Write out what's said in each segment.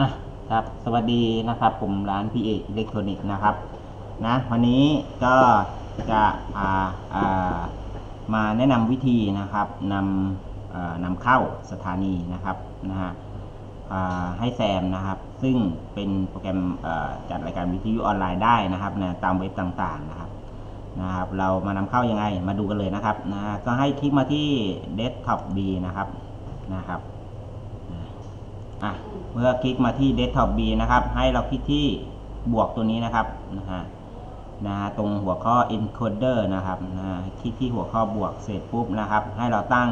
อะครับ สวัสดีนะครับ ผมร้านพีเออิเล็กทรอนิกส์นะครับ นะ วันนี้ก็จะอ่าอ่ามาแนะนำวิธีนะครับนำอ่อนำเข้าสถานีนะครับนะฮะอ่าให้แซมนะครับ ซึ่งเป็นโปรแกรมอ่อจัดรายการวิทยุออนไลน์ได้นะครับนะตามเว็บต่างๆนะครับนะครับ เรามานำเข้ายังไงมาดูกันเลยนะครับนะก็ให้คลิกมาที่ Desktop B นะครับนะครับ อะเมื่อคลิกมาที่ Desktop B นะครับ ให้เราคลิกที่บวกตัวนี้นะครับนะฮะนะฮะตรงหัวข้อ encoder นะครับนะฮะคลิกที่หัวข้อบวกเสร็จปุ๊บนะครับ ให้เราตั้ง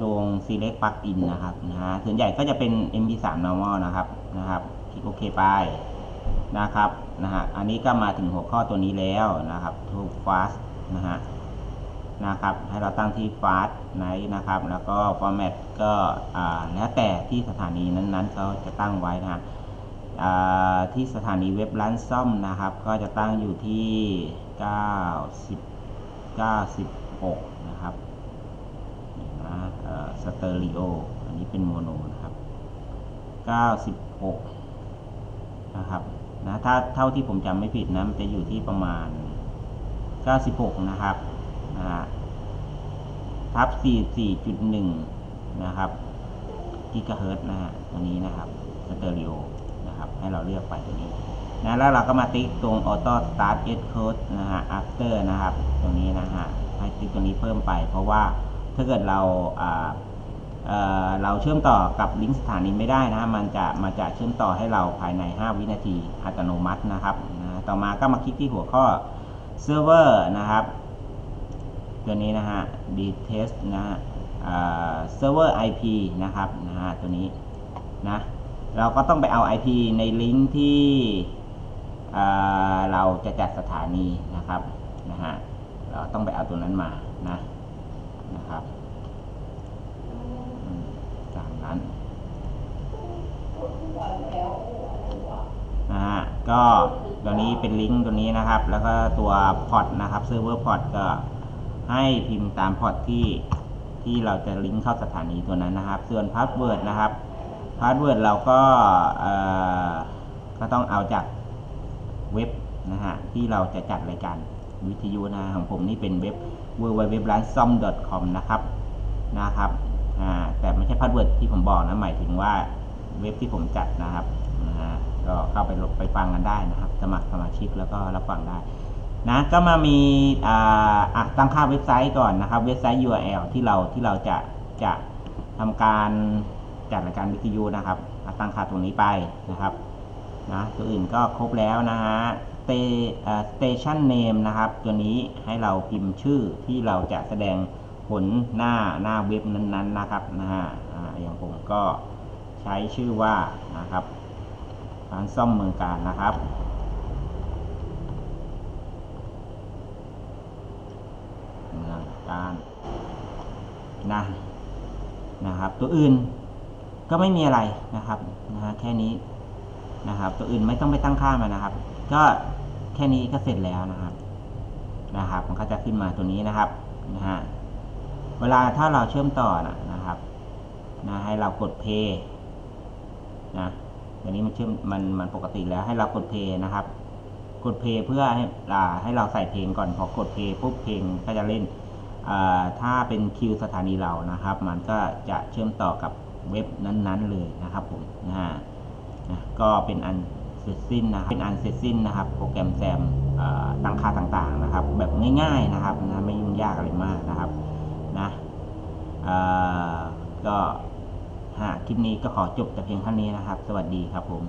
ตรง select plugin นะครับนะฮะส่วนใหญ่ก็จะเป็น mp3 normal นะครับนะครับ คลิกโอเคไปนะครับนะฮะอันนี้ก็มาถึงหัวข้อตัวนี้แล้วนะครับ to fast นะฮะ นะครับ ให้เราตั้งที่ fast ไหนนะครับ แล้วก็ format ก็แล้วแต่ที่สถานีนั้นๆเขาจะตั้งไว้นะฮะที่สถานีเว็บร้านซ่อมนะครับ ก็จะตั้งอยู่ที่ 90 96 นะครับนี่นะสเตอริโอ อันนี้เป็นโมโนนะครับ 96 นะครับนะถ้าเท่าที่ผมจำไม่ผิดนะ มันจะอยู่ที่ประมาณ 96 นะครับ ทับ 44.1 นะครับกิกะเฮิรตซ์นะฮะตัวนี้นะครับสเตอริโอนะครับให้เราเลือกไปตัวนี้นะแล้วเราก็มาติ๊กตรง Auto Start S Code นะฮะ After นะครับตรงนี้นะฮะให้ติ๊กตรงนี้เพิ่มไป เพราะว่าถ้าเกิดเราอ่าเอ่อเราเชื่อมต่อกับลิงก์สถานีไม่ได้นะมันจะมันจะเชื่อมต่อให้เราภายใน 5 วินาทีอัตโนมัตินะครับนะต่อมาก็มาคลิกที่หัวข้อเซิร์ฟเวอร์นะครับ ตัวนี้นะฮะ d t e s t นะฮะเซิร์ฟเวอร์ IP นะครับนะฮะตัวนี้นะเราก็ต้องไปเอา IP ในลิงก์ที่เราจะจัดสถานีนะครับนะฮะเราต้องไปเอาตัวนั้นมานะนะครับอืมตามนั้นนะฮะก็ตัวนี้เป็นลิงก์ตัวนี้นะครับ แล้วก็ตัวพอร์ตนะครับเซิร์ฟเวอร์พอร์ตก็ ให้พิมพ์ตามพอร์ตที่ที่เราจะลิงก์เข้าสถานีตัวนั้นนะครับ ส่วนพาสเวิร์ดนะครับพาสเวิร์ดเราก็ก็ต้องเอาจากเว็บนะฮะที่เราจะจัดรายการวิทยุนะของผมนี่เป็นเว็บ w w w r a n s o m c o m นะครับนะครับแต่ไม่ใช่พาสเวิร์ดที่ผมบอกนะหมายถึงว่าเว็บที่ผมจัดนะครับก็เข้าไปไปฟังกันได้นะครับ สมัครสมาชิกแล้วก็รับฟังได้ นะก็มามีอ่าอะตั้งค่าเว็บไซต์ก่อนนะครับ เว็บไซต์ URL ที่เราที่เราจะจะทำการจัดรายการวิทยุนะครับตั้งค่าตรงนี้ไปนะครับนะตัวอื่นก็ครบแล้วนะฮะเตสเตชันเนมนะครับ ตัวนี้ให้เราพิมพ์ชื่อที่เราจะแสดงผลหน้าหน้าเว็บนั้นๆนะครับนะฮะอ่าอย่างผมก็ใช้ชื่อว่านะครับร้านซ่อมเมืองการนะครับ เมืองการนะนะครับ ตัวอื่นก็ไม่มีอะไรนะครับนะฮะแค่นี้นะครับ ตัวอื่นไม่ต้องไปตั้งค่ามานะครับ ก็แค่นี้ก็เสร็จแล้วนะครับนะครับ มันก็จะขึ้นมาตัวนี้นะครับนะฮะเวลาถ้าเราเชื่อมต่อนะนะครับนะให้เรากดเพย์นะตัวนี้มันเชื่อมมันมันปกติแล้วให้เรากดเพย์นะครับ กดเพย์เพื่อให้อ่าให้เราใส่เพลงก่อนพอกดเพย์ปุ๊บเพลงก็จะเล่น ถ้าเป็นคิวสถานีเรานะครับ มันก็จะเชื่อมต่อกับเว็บนั้นๆเลยนะครับผมนะฮะนะก็เป็นอันเสร็จสิ้นนะครับเป็นอันเสร็จสิ้นนะครับ โปรแกรมแซมตั้งค่าต่างๆนะครับ แบบง่ายๆนะครับนะไม่ยุ่งยากอะไรมากนะครับนะก็คลิปนี้ก็ขอจบแต่เพียงเท่านี้นะครับ สวัสดีครับผม